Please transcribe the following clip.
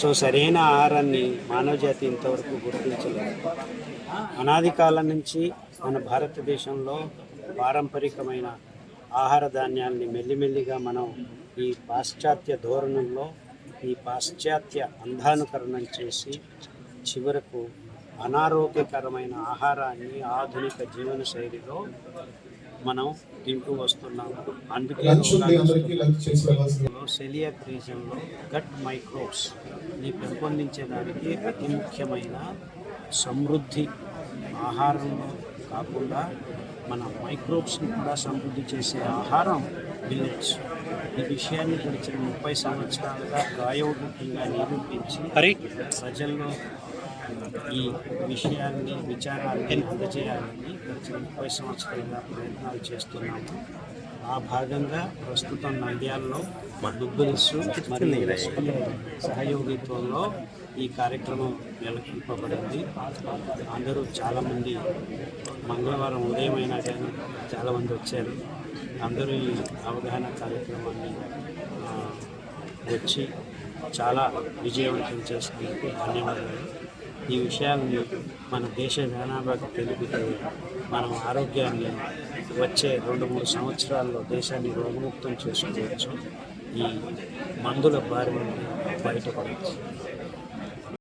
So సరైన ఆహారాన్ని మానవజాతి ఇంతవరకు గుర్తించలేదు. అనాది కాలం నుంచి మన భారతదేశంలో పారంపరికమైన ఆహార ధాన్యాల్ని మెల్లిమెల్లిగా మనం ఈ పాశ్చాత్య ధోరణుల్లో ఈ పాశ్చాత్య అంధానుకరణం చేసి చివరకు అనారోగ్యకరమైన ఆహారాన్ని ఆధునిక జీవన శైలిలో మనం తింటూ వస్తున్నాము. అందుకే సెలియాక్ రీజన్లో గట్ మైక్రోబ్స్ని పెంపొందించేదానికి అతి ముఖ్యమైన సమృద్ధి ఆహారంలో కాకుండా మన మైక్రోబ్స్ని కూడా సమృద్ధి చేసే ఆహారం మిల్లెట్స్. ఈ విషయాన్ని గడిచిన ముప్పై సంవత్సరాలుగా ప్రాయోగికంగా నిరూపించి ప్రజల్లో ఈ విషయాన్ని విచారాన్ని అందజేయాలని గత ముప్పై సంవత్సరాలుగా ప్రయత్నాలు చేస్తున్నాము. ఆ భాగంగా ప్రస్తుతం నంద్యాలలో దుబ్బుల్స్ మరియు ఎస్పీ సహయోగిత్వంలో ఈ కార్యక్రమం నెలకొల్పబడింది. అందరూ చాలామంది మంగళవారం ఉదయం అయినా కానీ చాలామంది వచ్చారు. అందరూ ఈ అవగాహన కార్యక్రమాన్ని వచ్చి చాలా విజయవంతం చేసినందుకు ధన్యవాదాలు. ఈ విషయాల్ని మన దేశ జనాభాకు తెలిపితే మనం ఆరోగ్యాన్ని వచ్చే రెండు మూడు సంవత్సరాల్లో దేశాన్ని రోగముక్తం చేసుకోవచ్చు. ఈ మందుల బారి నుండి బయటపడవచ్చు.